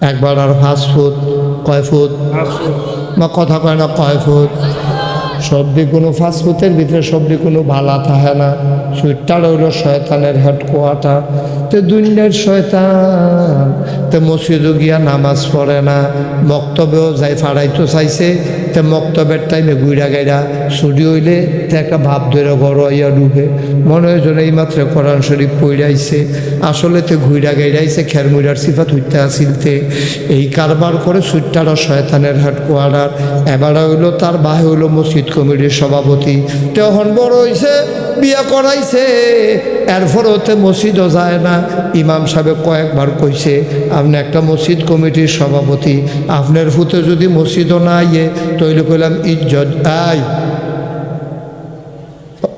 একবার আর fast food কয় ফুট? বা কথা কয় না কয় ফুট? সবদি কোনো ফাস্ট ফুডের ভিতরে সবদি কোনো ভালা থাকে না। সুইটটা রইল শয়তানের হেডকোয়ার্টার। তে দুনিয়ার শয়তান তে মসজিদও গিয়া নামাজ পড়ে না। বক্তব্যও যাই ফাড়াইতো চাইছে তে মক্তবের টাইমে গুইরা গাইরা ছুটি হইলে তে একটা ভাব ধরে ঘর হইয়া ডুবে মনে হয় যেন এইমাত্র কোরআন শরীফ পইরাইছে। আসলে তে ঘুইরা গাইরাইছে, খের মুইরার সিফাত হইতে আসিলতে এই কারবার করে সুইটার শয়তানের হাট হেডকোয়ার্টার এবার হইল তার বাহে হইল মসজিদ কমিটির সভাপতি। তখন বড় হইছে বিয়া করাইছে। এরপর ওতে মসজিদও যায় না। ইমাম সাহেব কয়েকবার কইছে, আপনি একটা মসজিদ কমিটির সভাপতি। আপনার ফুতে যদি মসজিদও না ইয়ে তৈরি করলাম ইজ্জত, আই।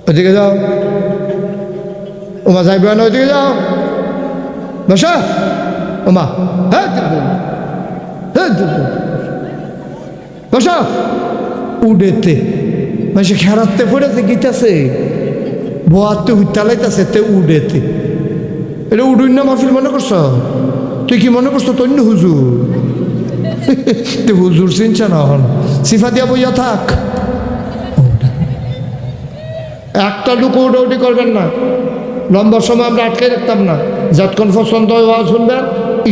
ওদিকে যাও। ওমা যাইবে না, ওদিকে যাও। বসা। ওমা হ্যাঁ বসা। উডেতে। মানে খেরাতে পড়েছে, গীতাছে। বোয়াতে হুইতালাইতেছে তে উডেতে এটা উডুই না মাহফিল মনে করছ তুই কি মনে করছ তন্য হুজুর তুই হুজুর চিনছে না হন সিফা দিয়া বইয়া থাক একটা লুকো উডি করবেন না লম্বা সময় আমরা আটকে রাখতাম না যতক্ষণ পছন্দ হয় ওয়াজ শুনবেন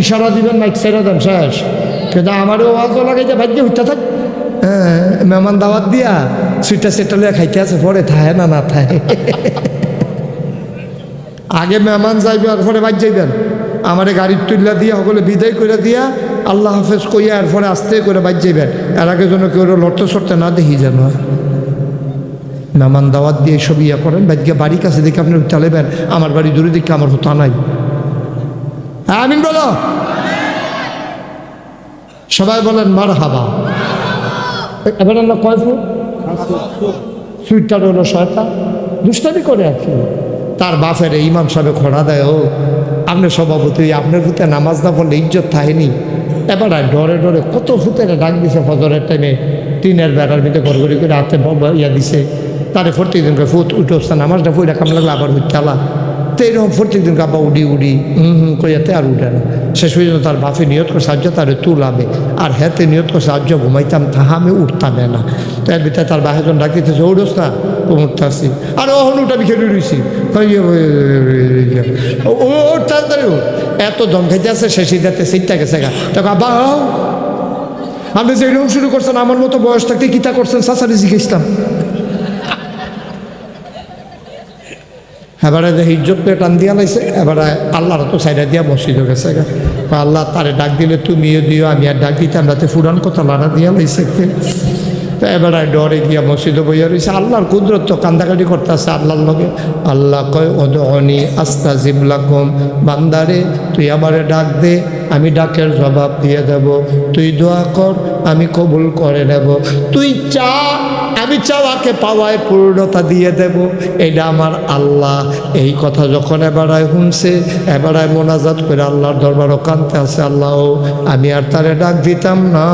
ইশারা দিবেন না ছেড়ে দেন শেষ কিন্তু আমারও ওয়াজও লাগে যে ভাগ্যে উঠতে থাক হ্যাঁ মেহমান দাওয়াত দিয়া সুইটা সেটা লিয়া খাইতে আছে, পরে থাহে না না থাহে। আগে মেহমান যাইবে আর পরে বাদ যাইবেন। আমারে গাড়ির তুল্লা দিয়া, সকলে বিদায় করে দিয়া, আল্লাহ হাফেজ কইয়া আর পরে আস্তে করে বাদ যাইবেন। এর আগে যেন কেউ লড়তে সরতে না দেখি যেন। মেহমান দাওয়াত দিয়ে সব ইয়া করেন বাদ্যা বাড়ির কাছে দেখে আপনি চালাবেন আমার বাড়ি দূরে দেখে আমার হতা নাই। হ্যাঁ আমিন বলো। সবাই বলেন মার হাবা এবার আল্লাহ কয় ফুট সুইটটার হলো শয়তা দুষ্টামি করে আর কি। তার বাপের ইমাম সাহেব খড়া দেয়, ও, আপনি সভাপতি আপনার ফুতে নামাজ না পড়লে ইজ্জত থাকেনি এবার ডরে ডরে কত ফুতের ডাক দিছে ফজরের টাইমে টিনের বেড়ার ভিতরে ঘড়ি করে হাতে ইয়া দিছে। তারে প্রত্যেক দিন করে ফুট উঠে আসছে নামাজটা পড়ে কাম লাগল? আবার চালা তো এরকম প্রত্যেক দিন আব্বা উডি উডি, হুম হুম কইয়াতে আর উঠে না। শেষ পর্যন্ত তার বাপে নিয়ত করে সাহায্য তারে তুলাবে। আর হেতে নিয়ত করে সাহায্য ঘুমাইতাম, তাহা আমি উঠতাম না। তো এর ভিতরে তার বাহেজন ডাকিতেছে উঠোস না উঠতে আসি আর ওহন উঠা আমি খেলে রয়েছি ওর এত দম খাইতে আছে, সে সিদ্ধাতে সিটটা গেছে গা। তখন আও। আপনি যে এরকম শুরু করছেন, আমার মতো বয়স থাকতে কিতা করছেন? সাসারি শিখেছিলাম এবারে যে ইজ্জত পেয়ে টান দিয়া লাইছে, এবারে আল্লাহর তো সাইডা দিয়া মসজিদ গেছে আল্লাহ, তারে ডাক দিলে তুমিও দিও, আমি আর ডাক দিতাম রাতে ফুরান কথা লাড়া দিয়া লাইছে তো এবারে ডরে গিয়া মসজিদে বইয়া রয়েছে আল্লাহর কুদরত তো কান্দাকাটি করতেছে আল্লাহর লগে। আল্লাহ কয় অনি আস্তা জিবলাকম বান্দারে, তুই আমারে ডাক দে, আমি ডাকের জবাব দিয়ে দেব। তুই দোয়া কর আমি কবুল করে নেব। তুই চা, আমি চাওয়াকে পাওয়ায় পূর্ণতা দিয়ে দেব। এটা আমার আল্লাহ। এই কথা যখন এবারায় শুনছে এবারায় মোনাজাত করে আল্লাহর দরবারও কানতে আছে, আল্লাহ, আমি আর তারে ডাক দিতাম না।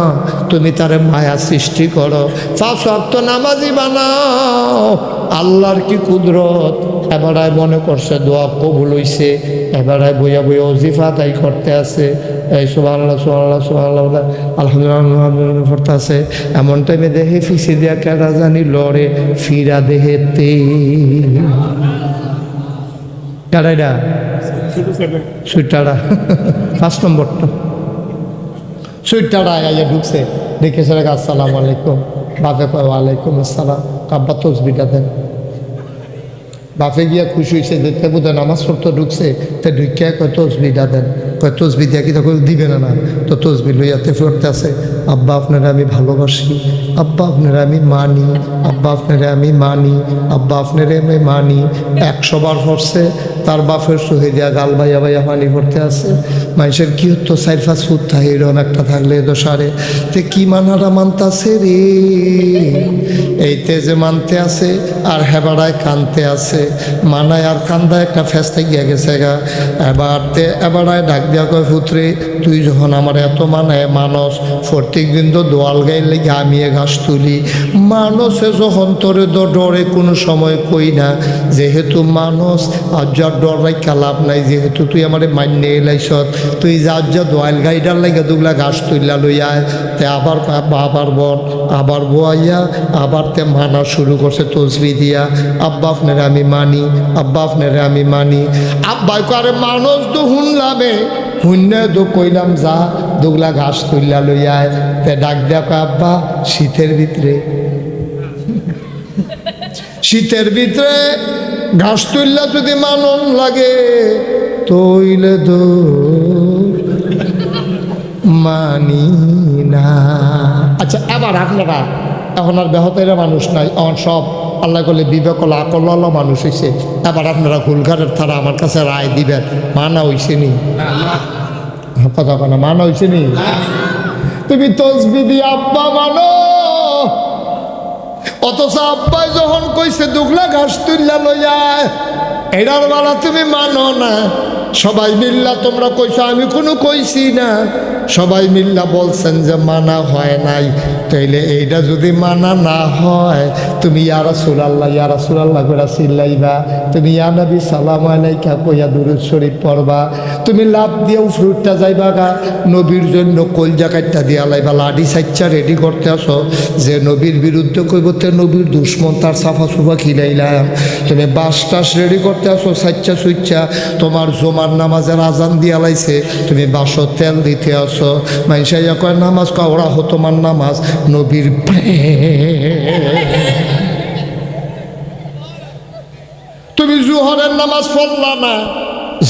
তুমি তারে মায়া সৃষ্টি করো। ফাঁস অর্থ নামাজি বানাও। আল্লাহর কি কুদরত? এবারায় মনে করছে, দোয়া কবুল হইছে। এবারায় বইয়া বইয়া অজিফা তাই করতে আছে। এই সুবহানাল্লাহ সুবহানাল্লাহ বলে আলহামদুলিল্লাহ পড়তে আছে এমন টাইমে দেহে ফিসি দিয়া কেডা জানি লড়ে, ফিরা দেহেতে কেডাইডা সুইটারা পাঁচ নম্বরটা। সুইটারা আইয়া ঢুকছে। দেখে সে আসসালামু আলাইকুম। বাপে ওয়ালাইকুম আসসালাম। কাব্বা তসবিটা দেন। বাপে গিয়া খুশি হয়েছে দেখতে বোধ নামাজ পড়তে ঢুকছে। তে ঢুকিয়া কয় তসবিটা দেন। কয়, তসবি দিয়া কি তখন দিবে না না? তো তসবি লইয়াতে ফিরতে আছে। আব্বা, আপনারা আমি ভালোবাসি। আব্বা, আপনারা আমি মানি। আব্বা, আপনারা আমি মানি। আব্বা, আপনারা আমি মানি। একশো বার পড়ছে। তার বাপের সহে দিয়া গাল বাইয়া ভাইয়া পানি পড়তে আছে। মানুষের কি হতো? সাইড ফাস ফুট থাকে এরকম একটা থাকলে দোষারে তে কি মানারা মানতাছে রে? এই তেজে মানতে আছে, আর হেবাড়ায় কানতে আছে। মানায় আর কান্দায় একটা ফেস্তে গিয়ে গেছে গা। এবার তে এবারায় ডাক দিয়া কয়, পুত্রে, তুই যখন আমার এত মানায় মানস প্রত্যেক দিন তো দোয়াল গাইলে লেগে আমি ঘাস তুলি। মানুষে যখন তোরে তো ডরে কোনো সময় কই না। যেহেতু মানুষ, আর যার ডর রাখা লাভ নাই, যেহেতু তুই আমারে মান্য এলাইছত তুই যার যা দোয়াল গাইডার লাগে দুগলা ঘাস তুললা লইয়া তে আবার আবার বর, আবার বোয়াইয়া আবার তে মানা শুরু করছে তসবি দিয়া। আব্বা আপনারে আমি মানি, আব্বা আপনারে আমি মানি। আব্বা করে মানুষ তো হুনলামে। শূন্য তো কইলাম যা, দুগলা ঘাস তুললা লইয়ায়। তে ডাক দেখো আব্বা, শীতের ভিতরে। শীতের ভিতরে ঘাস তুললা যদি মানন লাগে তৈলে দো মানি না। আচ্ছা এবার আপনারা, এখন আর বেহতেরা মানুষ নাই, এখন সব আল্লাহ করলে বিবেক হলো আকল হলো মানুষ হয়েছে এবার আপনারা হুলঘাটের তারা আমার কাছে রায় দিবেন। মানা হইছে নি? কথা কথা মানা হইছে নি? তুমি তসবি দিয়ে আব্বা মানো। অথচ আব্বাই যখন কইছে, দুগলা ঘাস তুললা লইয়ায় এটার বেলা তুমি মানো না। সবাই মিল্লা তোমরা কইছো, আমি কোনো কইছি না। সবাই মিল্লা বলছেন যে মানা হয় নাই। তাইলে এইটা যদি মানা না হয়, তুমি ইয়ারা সুরাল্লাহ ইয়ারা সুরাল্লাহ করে চিল্লাইবা। তুমি ইয়া নবী সালাম আলাইকা কইয়া দুরুদ শরীফ পড়বা। তুমি লাভ দিয়েও ফ্রুটটা যাইবা গা। নবীর জন্য কলজা কাটটা দিয়া লাইবা। লাডি সাইচ্চা রেডি করতে আসো। যে নবীর বিরুদ্ধে কইব তে নবীর দুশ্মন তার সাফা সুফা খিলাইলাম। তুমি বাস টাস রেডি করতে আসো সাইচ্চা সুইচ্চা তোমার জমার নামাজের আজান দিয়া লাইছে। তুমি বাসর তেল দিতে আসো। মাইসাইয়া কয়, নামাজ কয়? ওরা হো নামাজ। নবীর তুমি জুহরের নামাজ পড়লা না?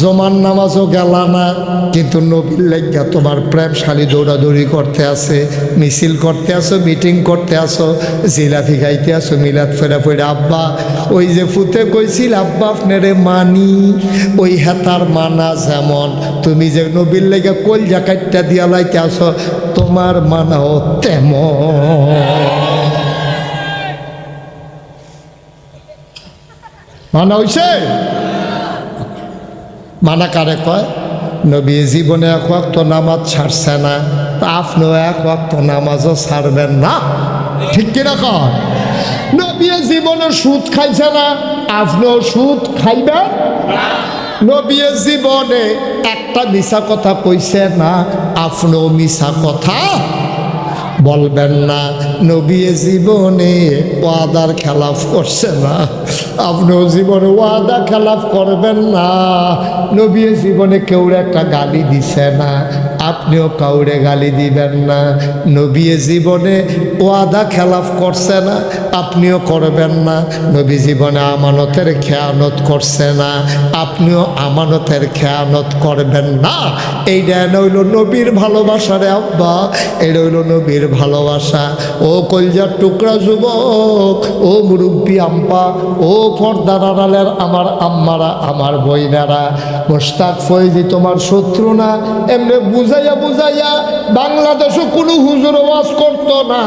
জমান নামাজও গেলা না, কিন্তু নবীর লেগা তোমার প্রেমশালী দৌড়াদৌড়ি করতে আছে, মিছিল করতে আসো মিটিং করতে আসো জিলাপি খাইতে আসো মিলাদ ফেরা ফেরা। আব্বা, ওই যে ফুতে কইছিল, আব্বা আপনারে মানি, ওই হেতার মানা যেমন। তুমি যে নবীর লেগে কল জাকাইটা দিয়া লাইতে আসো তোমার মানাও তেমন। মানা হইছে? মানা কারে কয়? নবী জীবনে এক ওয়াক্ত নামাজ ছাড়ছে না। তা আপনিও এক ওয়াক্ত নামাজও ছাড়বেন না। ঠিক কিনা কয়? নবী জীবনে সুদ খাইছে না, আপনিও সুদ খাইবেন? নবী জীবনে একটা মিশা কথা কইছে না, আপনিও মিশা কথা বলবেন না, নবী জীবনে ওয়াদার খেলাফ করছে না। আপনিও জীবনে ওয়াদা খেলাফ করবেন না। নবী জীবনে কেউ একটা গালি দিছে না। আপনিও কাউরে গালি দিবেন না। নবী জীবনে ওয়াদা খেলাফ করছে না, আপনিও করবেন না। নবী জীবনে আমানতের খেয়ানত করছে না, আপনিও আমানতের খেয়ানত করবেন না। এইটা হইল নবীর ভালোবাসা রে আব্বা, এটা হইল নবীর ভালোবাসা। ও কলজার টুকরা যুবক, ও মুরব্বী আম্পা ও পর্দার আড়ালের আমার আম্মারা, আমার বইনারা। মোস্তাক ফৈজি তোমার শত্রু না, এমনি বুঝাইয়া বুঝাইয়া বাংলাদেশও কোনো হুজুর ওয়াজ করতো না।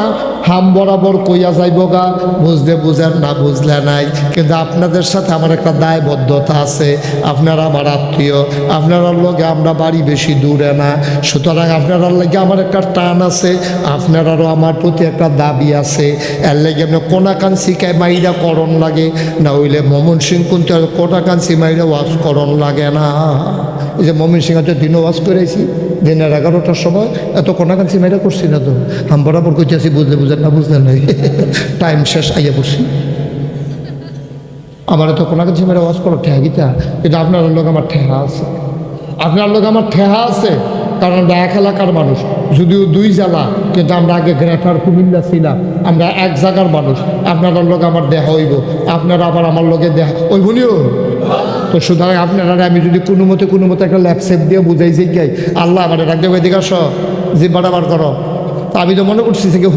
হাম বরাবর কইয়া যাইব গা, বুঝলে বুঝেন না, বুঝলে নাই। কিন্তু আপনাদের সাথে আমার একটা দায়বদ্ধতা আছে। আপনারা আমার আত্মীয়, আপনারা লোকে আমরা বাড়ি বেশি দূরে না। সুতরাং আপনারা লাগে আমার একটা টান আছে, আপনারারও আমার প্রতি একটা দাবি আছে। এর লাগে আপনি কোনাকান শিখায় মাইরা করণ লাগে, না হইলে মমন সিং কিন্তু কোনাকান মাইরা ওয়াজ করণ লাগে না। এই যে মমিন সিং দিনও ওয়াজ করেছি। দিনের এগারোটার সময় এত কোনাকান মাইরা করছি না তো। আম বরাবর করতেছি বুঝলে বুঝলেন না বুঝলেন নাই টাইম শেষ, আইয়া পড়ছি। আমার তো কোনাকান মেয়েরা ওয়াজ করো ঠেহা গীতা কিন্তু আপনার লোক আমার ঠেহা আছে। আপনার লোক আমার ঠেহা আছে, কারণ আমরা এক এলাকার মানুষ। যদিও দুই জেলা, কিন্তু আমরা আগে গ্রেটার কুমিল্লা ছিলাম। আমরা এক জায়গার মানুষ। আপনার লোক আমার দেহ হইব। আপনারা আবার আমার লোকে দেহ ওইব নিও তো সুতরাং আপনারা আমি যদি কোনো মতে কোনো মতে একটা ল্যাপসেপ দিয়ে বুঝাই যে গাই আল্লাহ আমার রাখতে এদিকে আস। জিব্বাটা বার করো। তা আমি তো মনে করছি থেকে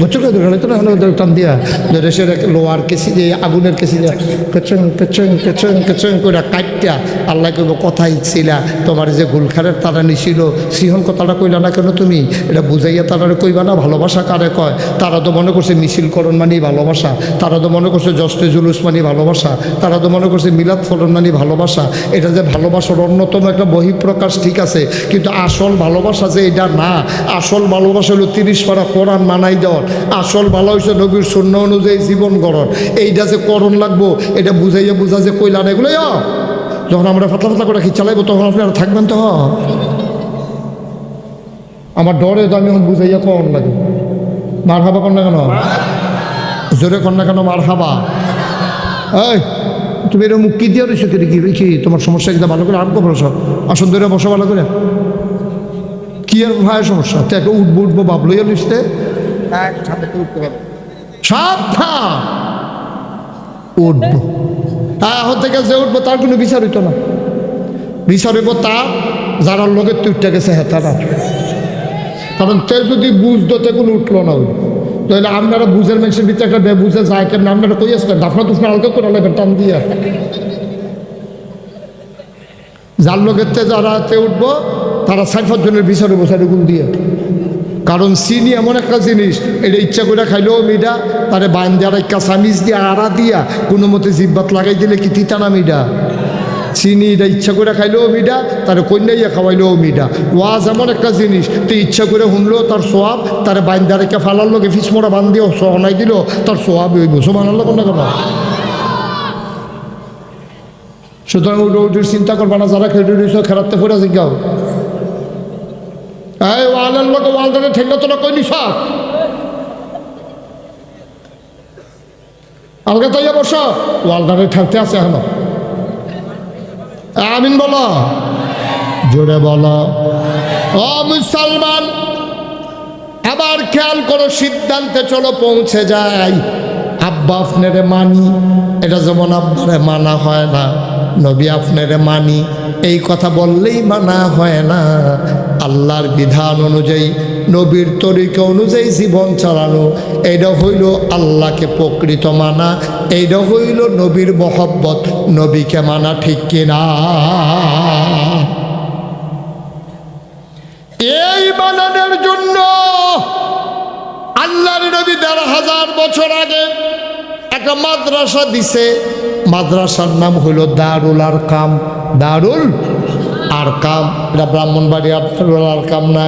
বুঝছ কেন দোকানে তো না টান দিয়া। ধরে সে লোয়ার কেসি দিয়ে, আগুনের কেসি দিয়ে কেচং কেচং কেচং কেচং করে কাটটা আল্লাহ কইব কথা ইচ্ছিলা তোমার যে গুলখারের তারা নিছিল সিহন কথাটা কইলা না কেন তুমি? এটা বুঝাইয়া তারা কইবা না, ভালোবাসা কারে কয়? তারা তো মনে করছে মিছিলকরণ মানি ভালোবাসা। তারা তো মনে করছে জস্তে জুলুস মানি ভালোবাসা। তারা তো মনে করছে মিলাদ ফলন মানি ভালোবাসা। এটা যে ভালোবাসার অন্যতম একটা বহিঃপ্রকাশ ঠিক আছে, কিন্তু আসল ভালোবাসা যে এটা না। আসল ভালোবাসা হলো তিরিশ পারা কোরআন মানাই দেওয়ার আসল ভালো হয়েছে নবীর শূন্য অনুযায়ী জীবন গড়ন এইটা যে করণ লাগবো, এটা বুঝাইয়া বুঝা যে কইলা এগুলো যখন আমরা পাতলা পাতলা করে কি চালাইবো, তখন আপনারা থাকবেন তো আমার ডরে তো আমি এখন বুঝাইয়া কম লাগে। মার হাবা কর না কেন? জোরে কর না কেন মার হাবা এই, তুমি এরকম মুখ কি দিয়ে রয়েছো কি? তোমার সমস্যা কিন্তু ভালো করে আটবো বসো আসন ধরে বসো ভালো করে। কি আর ভাই সমস্যা? তো একটা উঠবো উঠবো বাবলই লিখতে সাবধান! উঠবো। হ্যাঁ এখন থেকে যে উঠবো তার কোনো বিচার হইতো না। বিচার হইব তার যারা লোকের তুইটা গেছে হ্যাঁ তারা। কারণ তে যদি বুঝতো তে কোনো উঠল না ওই। তাহলে আপনারা বুঝের মানুষের ভিতরে একটা বুঝে যায় কেন আপনারা কই আসবেন? দাফনা তুফনা আলকা করে লাগবেন টান দিয়ে। যার লোকের তে যারা তে উঠবো তারা সাইফার জনের বিচারে বসারে গুণ দিয়ে। কারণ চিনি এমন একটা জিনিস, এটা ইচ্ছা করে খাইলেও মিডা তারে বাইন দেওয়ার একটা সামিজ দিয়ে, আড়া দিয়া, কোনো মতে জিব্বাত লাগাই দিলে কি তিতা না মিডা চিনি এটা ইচ্ছা করে খাইলেও মিডা তার কন্যাইয়া খাওয়াইলেও মিডা ওয়াজ এমন একটা জিনিস তুই ইচ্ছা করে শুনলেও তার সোয়াব, তার দেওয়ার ফালার লোকে ফিসমোড়া বান দিও সহনাই দিল, তার সোয়াব হইব। সোমান আল্লাহ কোন কেন সুতরাং উঠে উঠির চিন্তা করবা না, যারা খেটে খেলাতে ফুরে জিজ্ঞাও এই আলগা ঠেলতে আছে এখনও। আমিন বলো। জোরে বলো। ও মুসলমান, আবার খেয়াল করো সিদ্ধান্তে চলো, পৌঁছে যায় আব্বা আপনারে মানি, এটা যেমন আব্বারে মানা হয় না। নবী আপনারে মানি। এই কথা বললেই মানা হয় না। আল্লাহর বিধান অনুযায়ী, নবীর তরিকা অনুযায়ী জীবন চালানো। এইটা হইল আল্লাহকে প্রকৃত মানা। এইটা হইল নবীর মহব্বত। নবীকে মানা ঠিক কিনা? এই বানানোর জন্য আল্লাহর নবী দেড় হাজার বছর আগে একটা মাদ্রাসা দিছে। মাদ্রাসার নাম হলো দারুল আর কাম দারুল আর কাম এটা ব্রাহ্মণবাড়ি দারুল আর কাম না।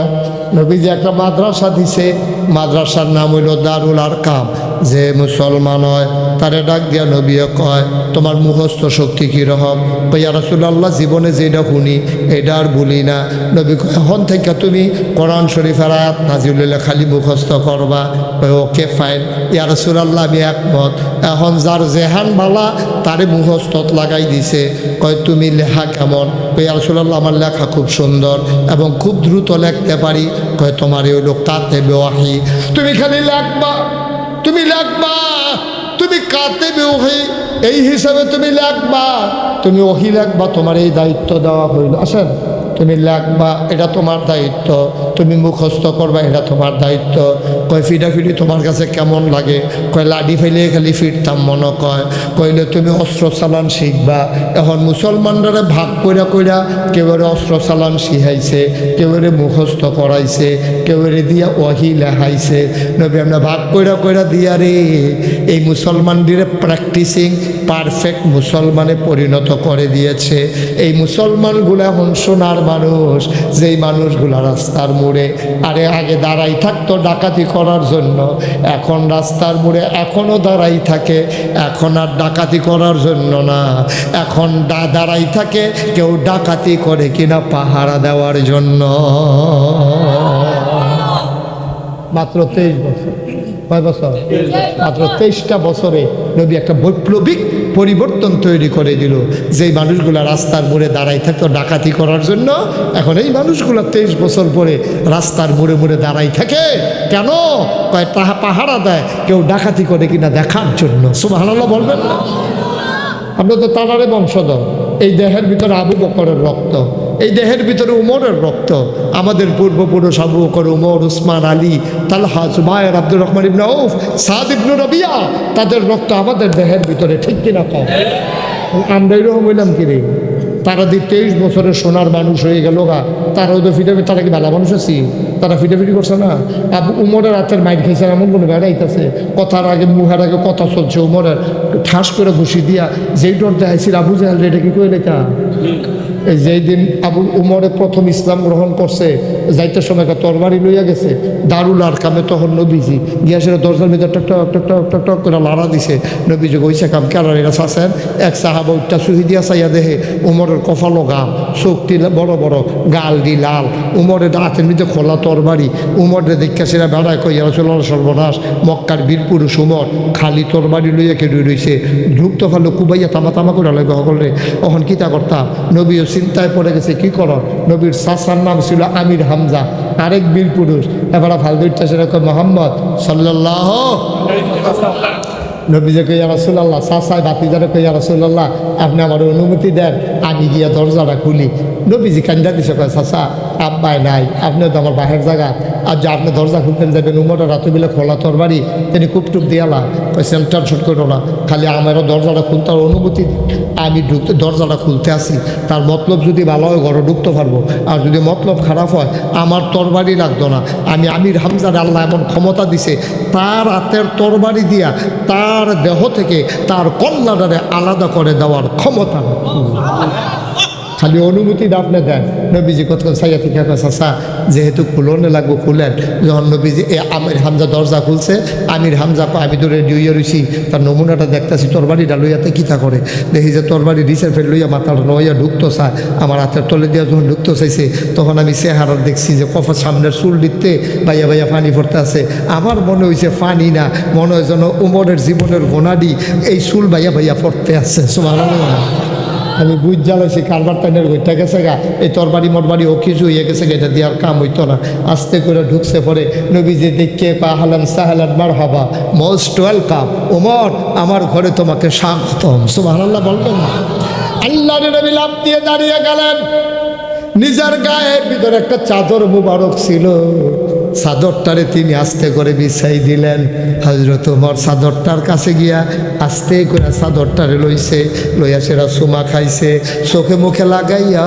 নবীজি একটা মাদ্রাসা দিছে। মাদ্রাসার নাম হইল দারুল আর কাম যে মুসলমান হয়, তারে ডাক দিয়া নবীও কয়, তোমার মুখস্থ শক্তি কীরকম? কইয়া রসুল্লাহ জীবনে যেটা শুনি, এটা আর ভুলি না। নবী এখন থেকে তুমি কোরআন শরীফের আয়াত নাজিউলিল্লাহ খালি মুখস্থ করবা। ওকে, ফাইন। ইয়া রসুল্লাহ আমি একমত। এখন যার জেহান বালা তারে মুখস্থত লাগাই দিছে, কয়, তুমি লেখা কেমন? কই রসুল্লাহ আমার লেখা খুব সুন্দর এবং খুব দ্রুত লেখতে পারি। কয়, তোমার ওই লোক তাতে বেওয়াহি। তুমি খালি লেখবা, তুমি লেখবা, তুমি কাতে বেওহি এই হিসাবে তুমি লেখবা, তুমি ওহি লেখবা, তোমার এই দায়িত্ব দেওয়া হইল। আসেন, তুমি লেখবা, এটা তোমার দায়িত্ব। তুমি মুখস্থ করবা, এটা তোমার দায়িত্ব। কয়, ফিডাফিডি তোমার কাছে কেমন লাগে? কয়, লাডি ফেলে খালি ফিরতাম, মনে কয়। কইলে, তুমি অস্ত্র চালান শিখবা। এখন মুসলমানরা ভাগ কইরা কইরা কেউরে অস্ত্র চালান শিখাইছে, কেউরে মুখস্থ করাইছে, কেউরে দিয়া ওহি লেখাইছে। নবী, আমরা ভাগ কইরা কইরা দিয়া রে, এই মুসলমানদের প্র্যাকটিসিং পারফেক্ট মুসলমানে পরিণত করে দিয়েছে। এই মুসলমানগুলো এখন সোনার মানুষ, যেই মানুষগুলা রাস্তার মোড়ে, আরে আগে দাঁড়াই থাকতো, ডাকাতি করার জন্য। এখন রাস্তার মোড়ে এখনও দাঁড়াই থাকে। এখন আর ডাকাতি করার জন্য না। এখন দাঁড়াই থাকে, কেউ ডাকাতি করে কিনা পাহারা দেওয়ার জন্য। মাত্র তেইশ বছর। কয় বছর? মাত্র তেইশটা বছরে নবী একটা বৈপ্লবিক পরিবর্তন তৈরি করে দিল। যেই মানুষগুলা রাস্তার মোড়ে দাঁড়াই থাকতো ডাকাতি করার জন্য, এখন এই মানুষগুলো তেইশ বছর পরে রাস্তার মোড়ে মোড়ে দাঁড়াই থাকে। কেন? কয় তাহা পাহারা দেয়, কেউ ডাকাতি করে কিনা দেখার জন্য। সুবহানাল্লাহ বলবেন না? আমরা তো তারারে বংশধর। এই দেহের ভিতরে আবু বকরের রক্ত। এই দেহের ভিতরে উমরের রক্ত। আমাদের পূর্বপুরুষ আবু বকর, উমর, উসমান, আলী, তালহা, জুবায়ের, আব্দুর রহমান ইবনে উফ সাদ ইবনু রবিয়া, তাদের রক্ত আমাদের দেহের ভিতরে, ঠিক কিনা কম আমরা এরকম হইলাম কি রে? তারা দি তেইশ বছরের সোনার মানুষ হয়ে গেল গা তারাও তো ফিটাফি তারা কি ভালো মানুষ আছি? তারা ফিটাফিটি করছে না? আবু উমরের হাতের মাইট খাইছে এমন কোনো বেড়াইতেছে কথার আগে, মুহের আগে কথা চলছে, উমরের ঠাস করে ঘুষি দিয়া, যেই ডর দেখাইছিল আবু জাহাল এটা কি করে এই যেই দিন আবু উমরে প্রথম ইসলাম গ্রহণ করছে, যাইতে সময় তরবারি লইয়া গেছে, দারুল আর কামে তখন নবীজি গিয়া সেটা দরজার ভিতরে টক টক টক টক টক টক করে লাড়া দিছে। নবীজি গইছে কাম কেলার এরা চাচ্ছেন এক সাহাবা উঠটা সুহিদিয়া চাইয়া দেহে উমরের কফালো গাল চোখটি বড় বড় গাল দি লাল। উমরের হাতের মধ্যে খোলা তরবারি, উমরের দেখা সেরা বেড়ায় কইয়া চল সর্বনাশ, মক্কার বীর পুরুষ উমর, খালি তরবারি লইয়া কেটে রইছে। ঢুকতে পারল কুবাইয়া তামা তামা করে লাগবে সকলে তখন কিতা করতাম? নবীও চিন্তায় পড়ে গেছে, কি কর? নবীর সাসার নাম ছিল আমির হামজা, আরেক বীর পুরুষ। এবার ফালদুরটা সেরকম মোহাম্মদ সাল্লাহ নবীজে কইয়া রসুল্লাহ সাসায় বাতিজারে কইয়া রসুল্লাহ আপনি আমার অনুমতি দেন, আমি গিয়া দরজাটা খুলি। নবীজি কান্দা দিছে, কয়, সাসা আব্বাই নাই, আপনিও তো আমার বাহের জায়গা আর যে আপনি দরজা খুলতেন যাবেন রাতে বেলা খোলা তরবারি, তিনি খুব টুপ দিয়ালা সেন্টার ছুট করো না, খালি আমারও দরজাটা খুলতে আর অনুমতি আমি ঢুকতে, দরজাটা খুলতে আসি। তার মতলব যদি ভালো হয়, ঘরে ঢুকতে পারব। আর যদি মতলব খারাপ হয়, আমার তরবারি লাগতো না। আমি আমির হামজার আল্লাহ এমন ক্ষমতা দিছে, তার হাতের তরবারি দিয়া তার দেহ থেকে তার কল্যাণারে আলাদা করে দেওয়ার ক্ষমতা। খালি অনুমতি আপনি দেন। নবীজি কত সাইয়া থেকে চাষা যেহেতু খুলনে লাগবো খুলেন। যখন নবীজি, এ, আমির হামজা দরজা খুলছে, আমির হামজা আমি দূরে ডুইয়ে রইছি, তার নমুনাটা দেখতেছি, তরবারিটা লইয়াতে কিতা করে? দেখি যে তরবারি রিসের ফের লইয়া মাথাটা নইয়া ঢুকতো চা আমার হাতের তলে দিয়া যখন ঢুকতো চাইছে, তখন আমি চেহারা দেখছি যে কফা সামনের চুল দিতে বাইয়া বাইয়া পানি পড়তে আছে। আমার মনে হয়েছে পানি না, মনে হয় যেন উমরের জীবনের গোনাডি, এই চুল বাইয়া বাইয়া পড়তে আছে। সুমার আমি বুঝ জ্বালাইছি, কারবার টাইনের ঘইটা গেছে গা। এই তরবারি মরবারি ও কিছু হয়ে গেছে এটা দিয়ে আর কাম হইতো না। আস্তে করে ঢুকছে পরে, নবীজি দেখে পাহালান সাহালান মার হবা মোস্ট ওয়েলকাম। ওমর, আমার ঘরে তোমাকে স্বাগতম। সুবাহ আল্লাহ বলবেন না? আল্লাহ নবী লাভ দিয়ে দাঁড়িয়ে গেলেন। নিজের গায়ের ভিতরে একটা চাদর মুবারক ছিল। চাদরটারে তিনি আস্তে করে বিছাই দিলেন। হজরত উমর চাদরটার কাছে গিয়া আস্তে করে চাদরটারে লইছে, লইয়া সেরা সুমা খাইছে। চোখে মুখে লাগাইয়া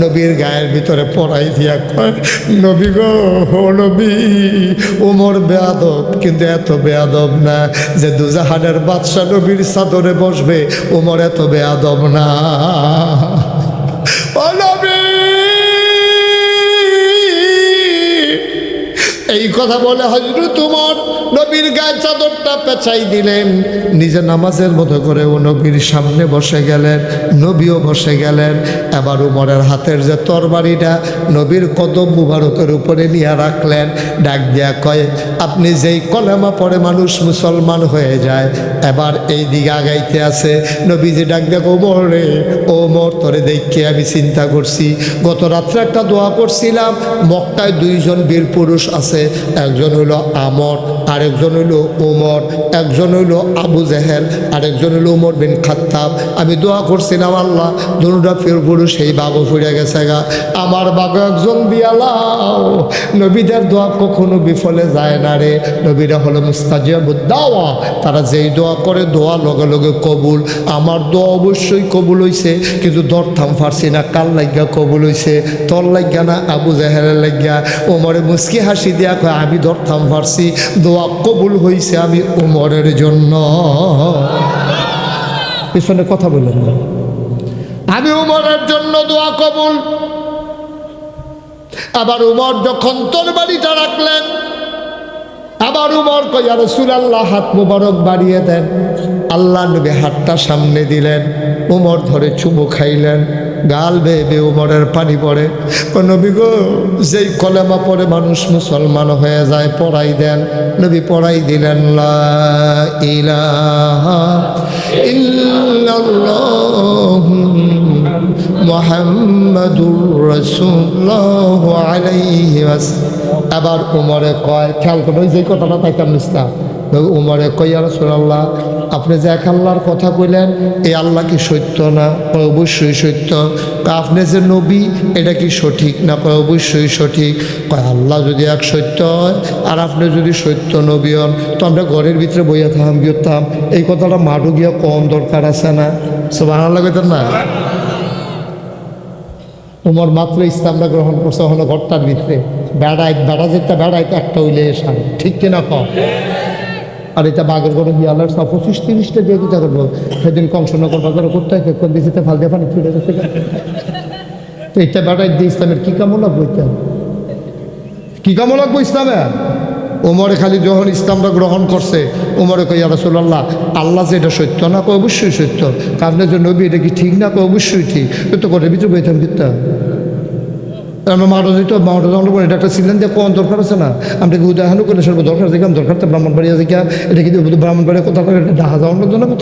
নবীর গায়ের ভিতরে পড়াই দিয়া কয়, নবী গো নবী উমর বেয়াদব, কিন্তু এত বেয়াদব না যে দুজাহানের বাদশা নবীর চাদরে বসবে উমর এত বেয়াদব না। কথা বলে হজরত তোমার নবীর গায়ে চাদরটা পেঁচাই দিলেন। নিজে নামাজের মতো করে ও নবীর সামনে বসে গেলেন, নবীও বসে গেলেন। এবার উমরের হাতের যে তরবারিটা নবীর কদম মুবারকের উপরে নিয়ে রাখলেন, ডাক দিয়া কয়, আপনি যেই কলেমা পড়ে মানুষ মুসলমান হয়ে যায়, এবার এই দিকে আগাইতে আছে। নবীজি ডাক দেখ ওমর রে ওমর তোরে দেখে আমি চিন্তা করছি। গত রাত্রে একটা দোয়া করছিলাম, মক্কায় দুইজন বীর পুরুষ আছে, একজন হইল আমর আরেকজন হইল ওমর একজন হইল আবু জেহেল, আরেকজন হইল উমর বিন খাত্তাব। আমি দোয়া করছিলাম, আল্লাহ, দুটা বীর পুরুষ সেই বাবু ফিরে গেছে গা। আমার বাবু একজন দিয়ালাও নবীদের দোয়া কখনো বিফলে যায় না রে। নবীরা হলো মুস্তাজিয়াবুদ্দাওয়া তারা যেই দোয়া করে, দোয়া লগে লগে কবুল। আমার দোয়া অবশ্যই কবুল হইছে, কিন্তু দরথাম ফারছি না কাল লাগিয়া কবুল হইছে? তোর লাগিয়া না, আবু জাহেরের লাগিয়া? ওমরে মুস্কি হাসি দিয়া কয়, আমি দরথাম ফারছি দোয়া কবুল হইছে আমি উমরের জন্য। পিছনে কথা বললেন না। আমি উমরের জন্য দোয়া কবুল। আবার উমর যখন তরবারিটা রাখলেন, আবার উমর কয়া রসুল আল্লাহ হাত মুবারক বাড়িয়ে দেন। আল্লাহ নবী হাতটা সামনে দিলেন, উমর ধরে চুমু খাইলেন। গাল বেয়ে বেয়ে উমরের পানি পড়ে। নবী গো, যেই কলেমা পড়ে মানুষ মুসলমান হয়ে যায়, পড়াই দেন। নবী পড়াই দিলেন। আবার উমরে কয়, খেয়াল করো যে কথাটা তাইতাম নিস্তাম উমরে কইয়া রসুল্লাহ আপনি যে এক আল্লাহর কথা কইলেন, এই আল্লাহ কি সত্য না? অবশ্যই সত্য। আপনি যে নবী, এটা কি সঠিক না? কয়, অবশ্যই সঠিক। কয়, আল্লাহ যদি এক সত্য হয়, আর আপনি যদি সত্য নবী হন, তো আমরা ঘরের ভিতরে বইয়া থাম গিয়েতাম এই কথাটা মাঠু গিয়া কম দরকার আছে না? সব আল্লাহ কইতেন না? তোমার মাত্র ইসলামটা গ্রহণ করছে, হলো ঘরটার ভিতরে। বেড়াই বেড়া যেতে বেড়াইতে একটা উইলে এসা ঠিক কিনা কম আর এটা বাগের গড়ে গিয়ে আল্লাহর সব পঁচিশ তিরিশটা দিয়ে দিতে করব। সেদিন কংসনগর বাজারে করতে হয়, কোন দিতে ফাল দিয়ে ফিরে যেতে তো এটা বেড়াই দিয়ে ইসলামের কি কামো লাগবো এটা? কি কামো লাগবো ইসলামের ওমরে খালি যখন ইসলামটা গ্রহণ করছে ওমরে কই রাসুল্লাহ আল্লাহ যে এটা সত্য না কই অবশ্যই সত্য। কারণ যে নবী এটা কি ঠিক না কই অবশ্যই ঠিক। তো করে ভিতরে বইতাম কিন্তু আমরা মাঠে যেত মাঠে যখন বলি এটা একটা ছিলেন যে, কোন দরকার আছে না? আমরা কি উদাহরণ করে সর্ব দরকার দেখলাম দরকার তো ব্রাহ্মণবাড়িয়া থেকে এটা কিন্তু ব্রাহ্মণবাড়িয়া কোথাও এটা যাওয়ানোর জন্য না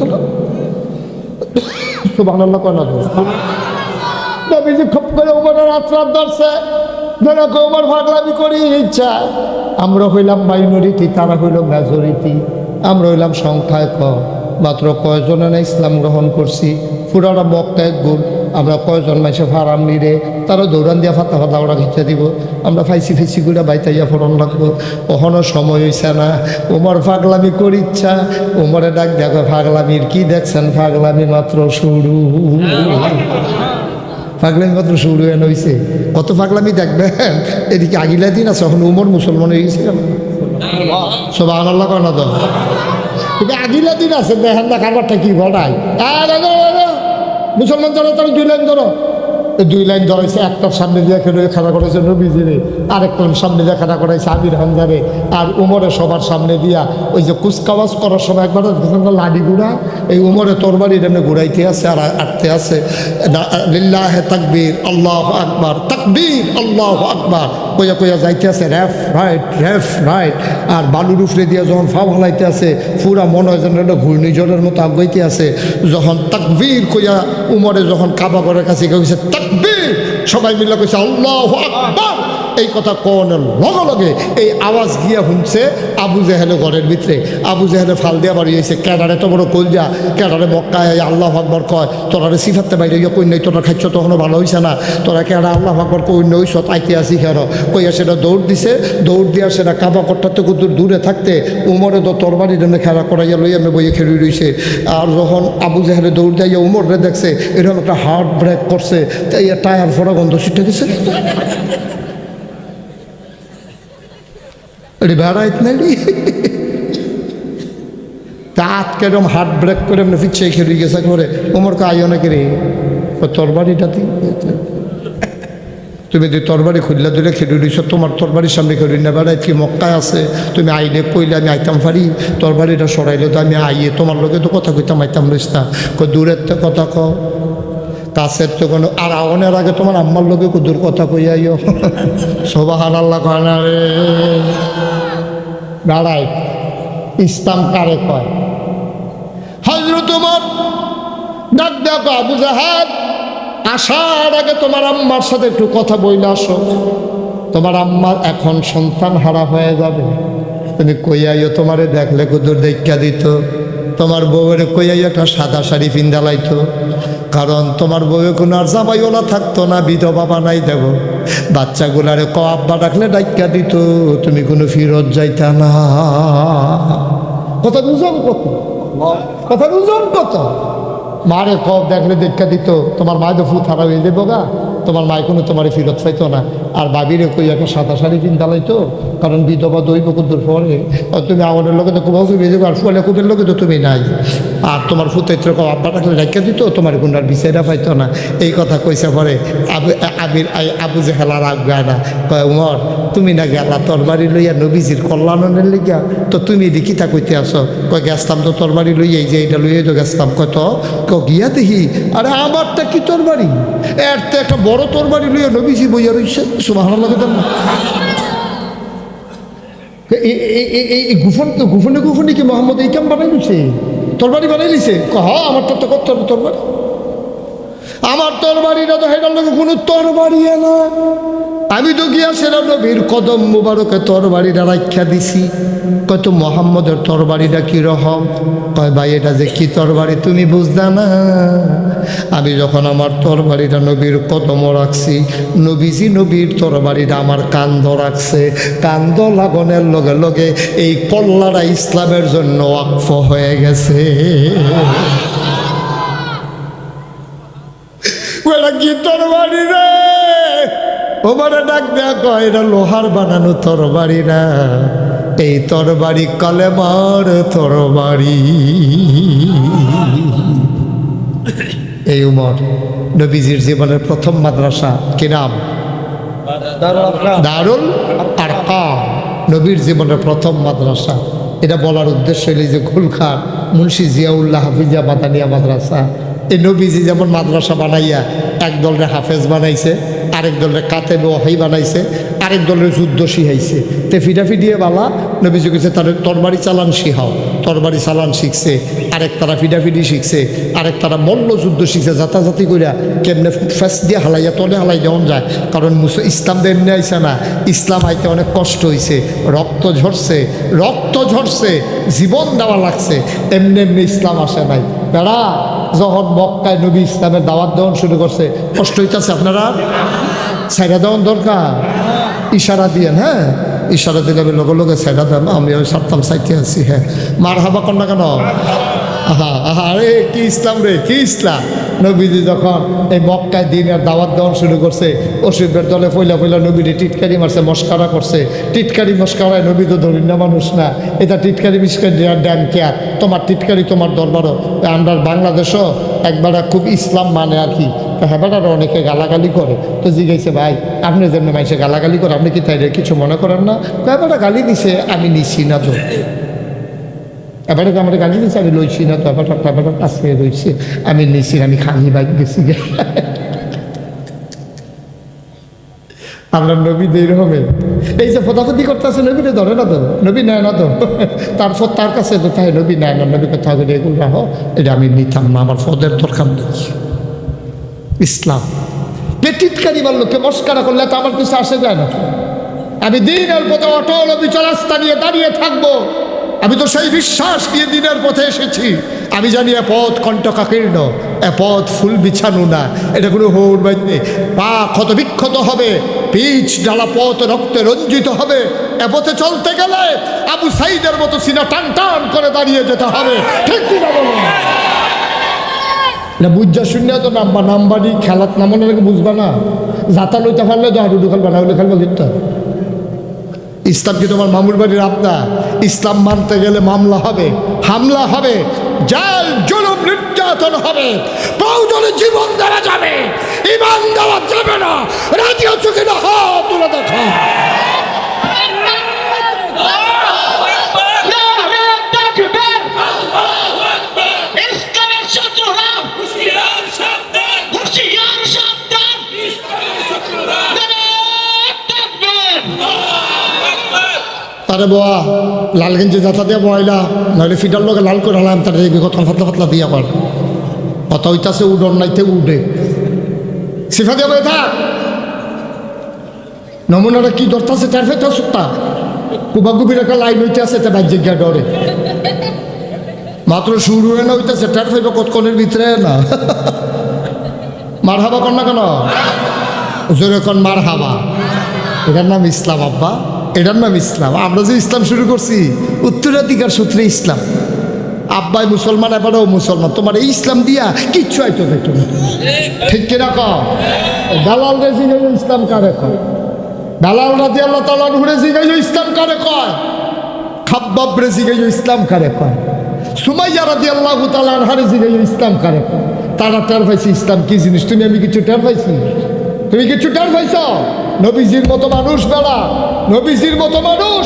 আল্লাহ কয় না তো? নবীজি খুব করে ওমরের আশ্রাত ধরছে। ধরে ভাগলামি করি, ইচ্ছা। আমরা হইলাম মাইনরিটি, তারা হইল মেজরিটি। আমরা হইলাম সংখ্যায় ক। মাত্র কয়জনে না ইসলাম গ্রহণ করছি? পুরাটা বক্তায় গুণ। আমরা কয়জন মাসে ফারাম নিরে? তারা দৌড়ান দিয়া ফাতা ফাতা ওরা ঘিচে দিব। আমরা ফাইসি ফেসি গুলা বাইতাইয়া ফোরন লাগবো। কখনো সময় হইছে না। ওমর ফাগলামি করি ইচ্ছা ওমরে ডাক দেখো, ফাগলামির কি দেখছেন? ফাগলামি মাত্র শুরু। ফাগলামি মাত্র শুরু হয়ে হয়েছে কত পাগলামি দেখবেন? এদিকে আগিলা দিন আছে, এখন উমর মুসলমান হয়ে গেছে সব আনাল্লাহ কর না তো? আগিলা দিন আছে, দেখেন না, কারবারটা কি ঘটায়। মুসলমান ধরো দুই লাইন ধরো। দুই লাইন ধরাইছে একটার সামনে দিয়ে খেলে জন্য বিজি নবীজিরে আরেকটার সামনে দিয়ে খাড়া করাইছে, আমির হামজারে আর উমরে সবার সামনে দিয়া ওই যে কুচকাওয়াজ করার সময় একবার লাডি গুড়া, এই উমরে তোরবাড়ি এমনি ঘুরাইতে আছে আর আটতে আছে। না- লিল্লাহ তাকবীর, আল্লাহ আকবার, তাকবীর, আল্লাহ আকবার। কইয়া কইয়া যাইতে আছে র্যাফ রাইট র্যাফ রাইট। আর বালুর উফরে দিয়া যখন ফা ভালাইতে আছে, পুরা মনে হয় যেন একটা ঘূর্ণিঝড়ের মতো আগাইতে আছে। যখন তাকবীর কইয়া উমরে যখন কাবা করার কাছে কইছে, তাকবীর, সবাই মিলে কইছে, আল্লাহ আকবার। এই কথা কনের লগে লগে এই আওয়াজ গিয়া শুনছে আবু জেহেলে ঘরের ভিতরে। আবু জেহেলে ফাল দিয়া বাড়ি হয়েছে ক্যাডারে তো বড় কলজা? ক্যাডারে মক্কায় আল্লাহ আকবর কয়, তোরারে সিফাতে বাইরে গিয়ে কই নাই, তোরা খাইছ, তখনও ভালো হয়েছে না। তোরা ক্যাডা আল্লাহ আকবর কই নইছ আইতে আসি খেয়ার কইয়া সেটা দৌড় দিছে, দৌড় দিয়া সেটা কাবা করতে কত দূরে থাকতে উমরে তো তরবারি জন্য খেলা করাইয়া লইয়া আমি বইয়ে খেলি রইছে। আর যখন আবু জাহেলে দৌড় দিয়ে উমরে দেখছে, এরকম একটা হার্ট ব্রেক করছে, তাই টায়ার ফোড়া গন্ধ ছিটে গেছে। এটি বেড়াইত নালি তা আজকে এরকম হার্ট ব্রেক করে এমনি ফিচ্ছে খেলে গেছে করে ওমর কা আইও নাকি রে? ও তরবারিটা তুমি যদি তরবারি খুললে দিলে খেলে দিছ তোমার তরবারির সামনে খেলি না বেড়াই কি মক্কায় আছে? তুমি আইলে কইলে আমি আইতাম পারি তরবারিটা সরাইলে তো আমি আইয়ে তোমার লোকে তো কথা কইতাম, আইতাম রইস না। দূরের তো কথা কও। কাছের তো কোনো আর আওয়ানের আগে তোমার আম্মার লোকে কুদুর কথা কইয়াইও সোবাহান আল্লাহ কয় না রে। দাঁড়াই। ইসলাম কারে কয়? হজরত তোমার ডাক দেখো আবু জাহাদ, আসার আগে তোমার আম্মার সাথে একটু কথা বইলে আসো। তোমার আম্মার এখন সন্তান হারা হয়ে যাবে। তুমি কইয়াইও তোমারে দেখলে কুদুর দেখা দিত। তোমার বউয়ের কইয়াইও একটা সাদা শাড়ি পিন্দালাইতো কারণ তোমার বউয়ে কোনো আর জামাইওলা থাকতো না, বিধবা বানাই দেব। বাচ্চাগুলারে ক আব্বা ডাকলে ডাইকা দিত, তুমি কোনো ফিরত যাইতা না। কথা বুঝলাম কত? কথা বুঝলাম কত? মারে কব দেখলে দেখা দিত, তোমার মায়ের ফু থারা হয়ে যাব গা। তোমার মায় কোনো তোমার ফিরত পাইতো না। আর বাবিরে কই একটা সাদা শাড়ি চিন্তা লাইতো কারণ বিধবা দৈব কুদ্দুর পরে। তুমি আমাদের লোকে তো কুবাও বেজে আর ফুয়ালে কুদের লোকে তো তুমি নাই। আর তোমার ফুতেত্র কব আব্বা ডাকলে ডাক্কা দিত, তোমার গুন্ডার বিচাইরা পাইতো না। এই কথা কইছে পরে আবু, আবির আবু যে হেলার আগায় না। কয়, উমর, তুমি না গেলা তোর বাড়ি লইয়া নবীজির কল্যাণনের লিগা তো তুমি দেখি তা কইতে আসো? কয়, গেছতাম তো তোর বাড়ি লইয়া এই যে এইটা লইয়াই তো গেছতাম। কয়, তো? ক গিয়া দেখি, আরে আমারটা কি তরবারি? এর তো একটা বড় তোর বাড়ি লইয়া নবীজি বইয়া রইছে। সুবাহ এই গুফন তো, গুফনে গুফনে কি মোহাম্মদ এই কাম বানাই নিছে তরবারি বানাই নিছে হ, আমার তো তো করতে হবে তোর বাড়ি আমার তরবারিটা তো হেটার লোক কোনো তোর বাড়ি না। আমি তো গিয়া সেটা নবীর কদম মুবারকে তোর বাড়িটা রাখা দিছি কত মোহাম্মদের বাড়িটা কীরকম কয়, ভাই, এটা যে কি তোর বাড়ি তুমি বুঝদা না? আমি যখন আমার তোর বাড়িটা নবীর কদম রাখছি, নবীজি নবীর তোর বাড়িটা আমার কান্দ রাখছে। কান্দ লাগনের লগে লগে এই কল্লাটা ইসলামের জন্য ওয়াকফ হয়ে গেছে। ওরা কি তরবারি রে? ওবারে ডাক দেয়া কয় এটা লোহার বানানো তরবারি না। এই তরবারি কলেমার তরবারি। এই উমর নবীজির জীবনের প্রথম মাদ্রাসা কি নাম? দারুল আরকাম নবীর জীবনের প্রথম মাদ্রাসা। এটা বলার উদ্দেশ্য হইল যে খুলখার মুন্সি জিয়াউল্লাহ হাফিজা মাদানিয়া মাদ্রাসা। এই নবীজি যেমন মাদ্রাসা বানাইয়া এক দলের হাফেজ বানাইছে আরেক দলের কাতে বহাই বানাইছে, আরেক দলের যুদ্ধ শিহাইছে তে ফিডাফি দিয়ে বালা, নবীজি কেছে তার তরবারি চালান শিহাও তরবারি চালান শিখছে, আরেক তারা ফিডাফিডি শিখছে। আরেক তারা মল্ল যুদ্ধ শিখছে, জাতাজাতি করিয়া কেমনে ফেস দিয়ে হালাইয়া তলে হালাই দেওয়া যায়। কারণ মুস, ইসলাম তো এমনি আইসে না, ইসলাম আইতে অনেক কষ্ট হয়েছে রক্ত ঝরছে রক্ত ঝরছে, জীবন দেওয়া লাগছে, এমনি এমনি ইসলাম আসে নাই। বেড়া, যখন মক্কায় নবী ইসলামের দাওয়াত দেওয়ান শুরু করছে, কষ্ট হইতেছে আপনারা? সাইডা দেওয়ান দরকার। ইশারা দিয়েন হ্যাঁ? ইশারা দিলে আমি লগে লগে সাইডা দেন, আমি ওই সাতটাম সাইতে আছি হ্যাঁ। মার হাবা না কেন? আহা আহা রে কি ইসলাম রে, কি ইসলাম? নবীজি যখন এই মক্কায় দিনের দাওয়াত দেওয়ান শুরু করছে অসুখের দলে পয়লা পয়লা নবীরে টিটকারি মারছে, মস্কারা করছে। টিটকারি, মস্কারায় নবী তো ধরি না, মানুষ না। এটা টিটকারি, মিসকারি ড্যাম কেয়ার তোমার টিটকারি, তোমার দরবারও। আমরা বাংলাদেশও একবার খুব ইসলাম মানে আর কি। হেবাটারও অনেকে গালাগালি করে। তো জিজ্ঞাসা, ভাই, আপনি যেমন মাইসে গালাগালি করে আপনি কি তাই কিছু মনে করেন না? হেবাটা গালি দিছে, আমি নিছি না তো। এবারে তো আমার গালি দিচ্ছে আমি লইছি না, তো এবার এবার কাছে রয়েছে আমি নিছি, আমি খালি বাইক গেছি। আমরা নবী দেই হবে এই যে ফতাফতি করতেছে নবীরে ধরে না তো? নবী নেয় না তো? তারপর তার কাছে তো তাই, নবী নেয় না, নবী কথা বলে এগুলো রাখো। এটা আমি নিতাম না, আমার ফদের দরকার নেই। ইসলাম। পেটিটকারি বলল কে মস্কারা করলে তো আমার কিছু আসে যায় না। আমি দিনের পথে অটল অবিচল নিয়ে দাঁড়িয়ে থাকব। আমি তো সেই বিশ্বাস নিয়ে দিনের পথে এসেছি। আমি জানি এ পথ কণ্ঠকাকীর্ণ এ পথ ফুল বিছানো না। এটা কোনো হৌর বাইতে পা ক্ষত বিক্ষত হবে পিচ ডালা পথ রক্তে রঞ্জিত হবে। এ পথে চলতে গেলে আবু সাইদের মতো সিনা টান টান করে দাঁড়িয়ে যেতে হবে। ঠিক কিনা বলুন না, বুঝা শূন্য তো নাম্বা নাম্বারই খেলাত নামানো নাকি বুঝবা না। যাতা লইতে পারলে তো হাডুডু খেলবা না, হলে খেলবা কিন্তু ইসলাম কি তোমার মামুর বাড়ির আপনা? ইসলাম মানতে গেলে মামলা হবে, হামলা হবে, জাল, জুলুম, নির্যাতন হবে প্রয়োজনে জীবন দেওয়া যাবে, ইমান দেওয়া যাবে না, রাজি হচ্ছে না হাত তুলে দেখা। তারে বোয়া, লাল গেঞ্জি যাতা দিয়ে বয়লা নইলে ফিটার লোকে লাল করে হলাম তার এই কথা ফাতলা ফাতলা দিয়ে আবার কথা হইতাছে উডন নাইতে উডে। সিফা দিয়ে বয়ে থাক। নমুনাটা কি ধরতেছে, তার ফেটা সুত্তা কুবাকুবির একটা লাইন হইতে আছে তা বাজ্যে গিয়া ডরে। মাত্র শুরু হয়ে না হইতেছে, টার ফেটা কতক্ষণের ভিতরে না। মার হাবা কর না কেন? জোরে কন মার হাবা এটার নাম ইসলাম, আব্বা। এটার নাম ইসলাম। আমরা যে ইসলাম শুরু করছি, উত্তরাধিকার সূত্রে ইসলাম। আব্বাই মুসলমান, এবারেও মুসলমান। তোমার এই ইসলাম দিয়া কিচ্ছু আইতো না। ঠিক কিনা কম দালাল রে জিগাই ইসলাম কারে কয়? দালাল রাজি আল্লাহ তালা ঘুরে জিগাই ইসলাম কারে কয়? খাব্বাব রে জিগাই ইসলাম কারে কয়? সুমাইয়া রাজি আল্লাহ তালার হারে জিগাই ইসলাম কারে কয়? তারা টের পাইছে ইসলাম কি জিনিস? তুমি আমি কিছু টের পাইছি? তুমি কিছু টের পাইছ? নবীজির মতো মানুষ বেড়া, নবীজির মতো মানুষ।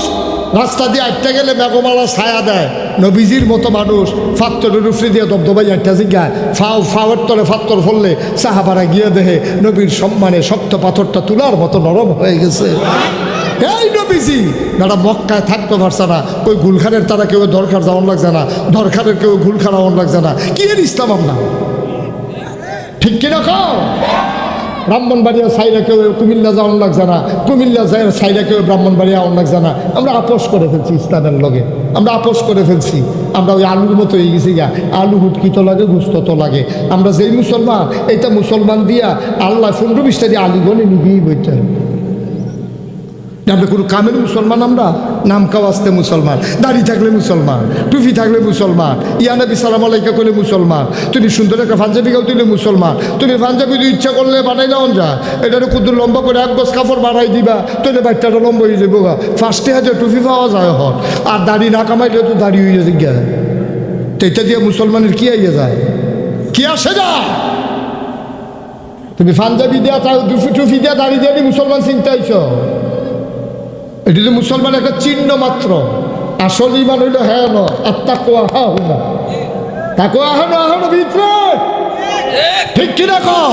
রাস্তা দিয়ে আটটা গেলে মেঘমালা ছায়া দেয়, নবীজির মতো মানুষ। ফাত্তরের উফরে দিয়ে দবদবাই আটটা জিজ্ঞায় ফাও, ফাওয়ের তলে ফাত্তর ফললে সাহাবারা গিয়ে দেহে নবীর সম্মানে শক্ত পাথরটা তুলার মতো নরম হয়ে গেছে। এই নবীজি যারা মক্কায় থাকতে পারছে না। ওই গুলখানের তারা কেউ দরকার যাওয়ান লাগছে না, দরকারের কেউ গুলখান লাগছে না। কি এর ইসলাম আমরা ঠিক কিনা কও? ব্রাহ্মণবাড়িয়া সাইরা কেউ কুমিল্লা যাওয়ার লাগছে না কুমিল্লা যায় সাইরা কেউ ব্রাহ্মণবাড়িয়া আওয়ান লাগছে না আমরা আপোষ করে ফেলছি ইসলামের লগে। আমরা আপোষ করে ফেলছি। আমরা ওই আলুর মতো হয়ে গেছি গা। আলু হুটকি তো লাগে, গুস্ত তো লাগে। আমরা যেই মুসলমান, এইটা মুসলমান দিয়া আল্লাহ পনেরো বিশটা দিয়ে আলু গনে নিবিই বইতে আমরা কোনো কামের মুসলমান আমরা? নাম কাওয়াজতে মুসলমান। দাড়ি থাকলে মুসলমান, টুপি থাকলে মুসলমান ইয়ানবী সালাম আলাইকা করলে মুসলমান, তুমি সুন্দর একটা পাঞ্জাবি গাও দিলে মুসলমান, তুমি পাঞ্জাবি যদি ইচ্ছা করলে বানাই দাও যা এটার কুদুর লম্বা করে এক গজ কাপড় বাড়াই দিবা, তাহলে বাচ্চাটা লম্বা হয়ে যাব গা। ফার্স্টে হাজার টুপি পাওয়া যায় হন, আর দাড়ি না কামাইলে তো দাড়ি হয়ে যাবে গিয়া। তো এটা দিয়ে মুসলমানের কি আইয়া যায়? কি আসে যায়? তুমি পাঞ্জাবি তাও দুফি টুফি দিয়া দাঁড়িয়ে দিয়ে মুসলমান চিন্তা হইছ? এটি তো মুসলমান একটা চিহ্ন মাত্র। আসল ইমান হইল হ্যাঁ ন তাকে আহা হা হুনা তাকে আহানো আহানো ভিতরে। ঠিক কি কও?